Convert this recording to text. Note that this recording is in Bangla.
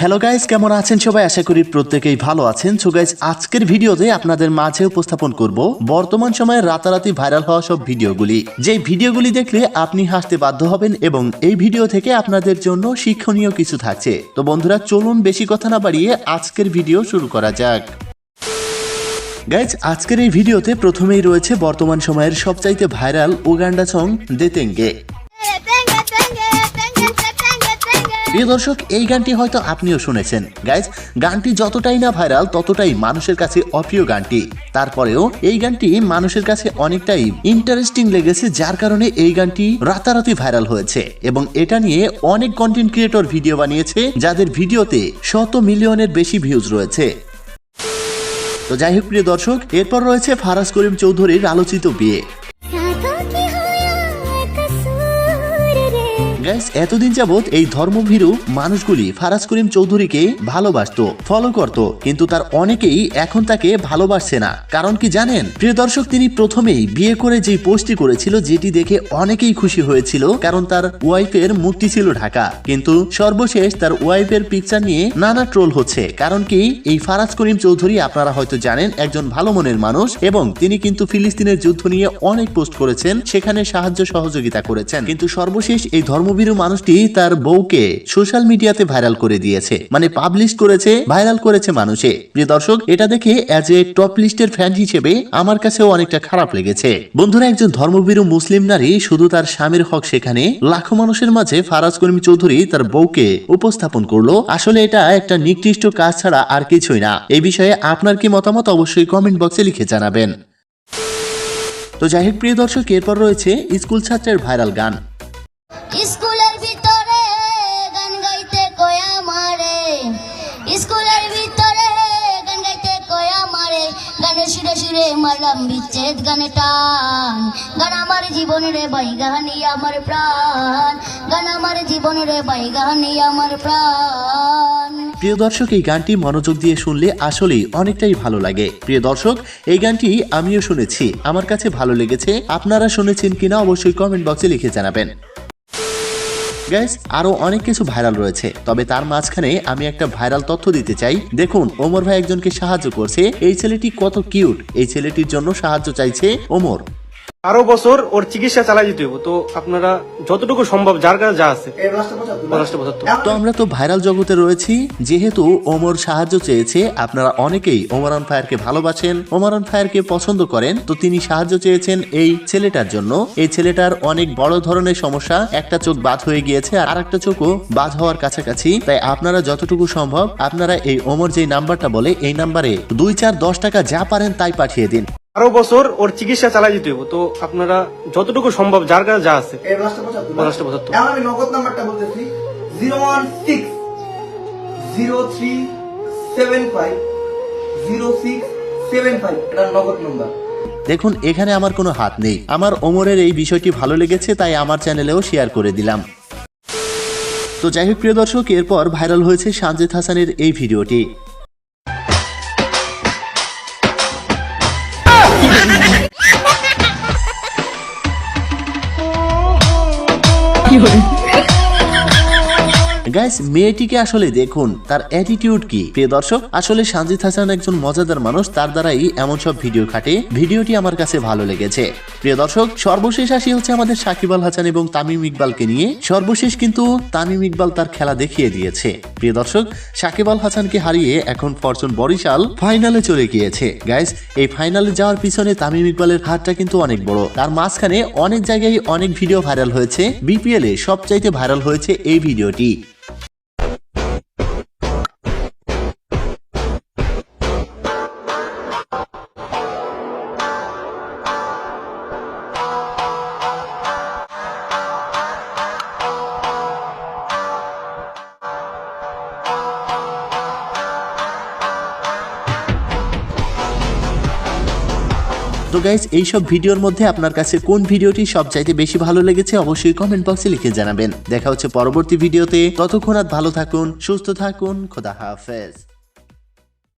হ্যালো গাইজ কেমন আছেন সবাই? আশা করি প্রত্যেকেই ভালো আছেন। সো গাইজ আজকের ভিডিওতে আপনাদের মাঝে উপস্থাপন করব বর্তমান সময়ে রাতারাতি ভাইরাল হওয়া সব ভিডিওগুলি। যে ভিডিওগুলি দেখলে আপনি হাসতে বাধ্য হবেন এবং এই ভিডিও থেকে আপনাদের জন্য শিক্ষণীয় কিছু থাকছে। তো বন্ধুরা, চলুন বেশি কথা না বাড়িয়ে আজকের ভিডিও শুরু করা যাক। গাইজ আজকের এই ভিডিওতে প্রথমেই রয়েছে বর্তমান সময়ের সবচাইতে ভাইরাল উগান্ডা সং দেতেঙ্গে প্রিয় দর্শক, এই গানটি হয়তো আপনিও শুনেছেন। গাইজ গানটি যতটাই না ভাইরাল ততটাই মানুষের কাছে অপ্রিয় গানটি। তারপরেও এই গানটি মানুষের কাছে অনেকটাই ইন্টারেস্টিং লেগেছে, যার কারণে এই গানটি রাতারাতি ভাইরাল হয়েছে। এবং এটা নিয়ে অনেক কন্টেন্ট ক্রিয়েটর ভিডিও বানিয়েছে, যাদের ভিডিওতে শত মিলিয়নের বেশি ভিউজ রয়েছে। তো যাই হোক, প্রিয় দর্শক, এরপর রয়েছে ফারাজ করিম চৌধুরীর আলোচিত বিয়ে। গাইস এতদিন যাবৎ এই ধর্মভীরু মানুষগুলি ফারাজ করিম চৌধুরীকে ভালোবাসতো ফলো করত, কিন্তু তার অনেকেই এখন তাকে ভালোবাসছে না। কারণ কি জানেন? প্রিয় দর্শক, তিনি প্রথমেই বিয়ে করে যে পোস্টটি করেছিল, যেটি দেখে অনেকেই খুশি হয়েছিল, কারণ তার ওয়াইফের মুক্তি ছিল ঢাকা। কিন্তু সর্বশেষ তার ওয়াইফের পিকচার নিয়ে নানা ট্রোল হচ্ছে। কারণ কি? এই ফারাজ করিম চৌধুরী, আপনারা হয়তো জানেন, একজন ভালো মনের মানুষ এবং তিনি কিন্তু ফিলিস্তিনের যুদ্ধ নিয়ে অনেক পোস্ট করেছেন, সেখানে সাহায্য সহযোগিতা করেছেন। কিন্তু সর্বশেষ এই ধর্মভীরু মানুষটি তার বউকে সোশ্যাল মিডিয়াতে ভাইরাল করে দিয়েছে। মানে পাবলিশ করেছে ভাইরাল করেছে মানুষে। প্রিয় দর্শক, এটা দেখে অ্যাজ এ টপ লিস্টের ফ্যান হিসেবে আমার কাছেও অনেকটা খারাপ লেগেছে। বন্ধুরা, একজন ধর্মভীরু মুসলিম নারী শুধু তার স্বামীর হক সেখানে লাখো মানুষের মাঝে ফারাজ করিম চৌধুরী তার বউকে উপস্থাপন করল। আসলে এটা একটা নিকৃষ্ট কাজ ছাড়া আর কিছুই না। এই বিষয়ে আপনার কি মতামত অবশ্যই কমেন্ট বক্সে লিখে জানাবেন। তো যাই হোক, প্রিয় দর্শক, এরপর রয়েছে স্কুল ছাত্রের ভাইরাল গান। সুরে মারলাম বিচ্ছেদ গানে টান। গান আমার জীবন রে বাই গানি আমার প্রাণ। গান আমার জীবন রে বাই গানি আমার প্রাণ। প্রিয় দর্শক, এই গানটি মনোযোগ দিয়ে শুনলে আসলেই অনেকটাই ভালো লাগে। প্রিয় দর্শক, এই গানটি আমিও শুনেছি। আমার কাছে ভালো লেগেছে। আপনারা শুনেছেন কিনা অবশ্যই কমেন্ট বক্সে লিখে জানাবেন। গ্যাস আরও অনেক কিছু ভাইরাল রয়েছে। তবে তার মাঝখানে আমি একটা ভাইরাল তথ্য দিতে চাই। দেখুন, ওমর ভাই একজনকে সাহায্য করছে। এই ছেলেটি কত কিউট এই ছেলেটির জন্য সাহায্য চাইছে ওমর। আরও বছর ওর চিকিৎসা চালাই যেতে হইব। তো আপনারা যতটুকু সম্ভব যার কাছে যা আছে। তো আমরা তো ভাইরাল জগতে রয়েছি যেহেতু ওমর সাহায্য চেয়েছে আপনারা অনেকেই ওমরান ফায়ারকে ভালোবাসেন ওমরান ফায়ারকে পছন্দ করেন তো তিনি সাহায্য চেয়েছেন এই ছেলেটার জন্য। এই ছেলেটার অনেক বড় ধরনের সমস্যা একটা চোখ বাদ হয়ে গিয়েছে আর একটা চোখও বাদ হওয়ার কাছাকাছি। তাই আপনারা যতটুকু সম্ভব আপনারা এই ওমর যে নাম্বারটা বলে এই নাম্বারে দুই চার দশ টাকা যা পারেন তাই পাঠিয়ে দিন। আরও বছর ওর চিকিৎসা চালাই যেতে হইব। তো আপনারা যতটুকু সম্ভব যার কাছে যা আছে। পঞ্চাশটা পঁচাত্তর এখন আমি নগদ নাম্বারটা বলতেছি। Zero one six zero three seven five zero six seven five. এটা নগদ নাম্বার। দেখুন এখানে আমার কোনো হাত নেই। আমার ওমরের এই বিষয়টি ভালো লেগেছে তাই আমার চ্যানেলেও শেয়ার করে দিলাম। তো যাই হোক প্রিয় দর্শক এরপর ভাইরাল হয়েছে সানজিদ হাসানের এই ভিডিওটি। কি হয়ে গাইস মেয়েটিকে আসলে দেখুন, তার অ্যাটিটিউড কি? প্রিয় দর্শক, আসলে সানজিদ হাসান একজন মজাদার মানুষ, তার দ্বারাই এমন সব ভিডিও খাটে। ভিডিওটি আমার কাছে ভালো লেগেছে। প্রিয় দর্শক, সর্বশেষ আসি হচ্ছে আমাদের সাকিব আল হাসান এবং তামিম ইকবালকে নিয়ে। সর্বশেষ কিন্তু তামিম ইকবাল তার খেলা দেখিয়ে দিয়েছে। প্রিয় দর্শক, সাকিব আল হাসানকে হারিয়ে এখন ফরচুন বরিশাল ফাইনালে চলে গিয়েছে। গাইস এই ফাইনালে যাওয়ার পিছনে তামিম ইকবালের হাতটা কিন্তু অনেক বড়। তার মাঝখানে অনেক জায়গায় অনেক ভিডিও ভাইরাল হয়েছে। বিপিএল এ সবচাইতে ভাইরাল হয়েছে এই ভিডিওটি। তো গাইজ এইসব ভিডিওর মধ্যে আপনার কাছে কোন ভিডিওটি সবচাইতে বেশি ভালো লেগেছে অবশ্যই কমেন্ট বক্সে লিখে জানাবেন। দেখা হচ্ছে পরবর্তী ভিডিওতে। ততক্ষণ ভালো থাকুন, সুস্থ থাকুন, খোদা হাফেজ।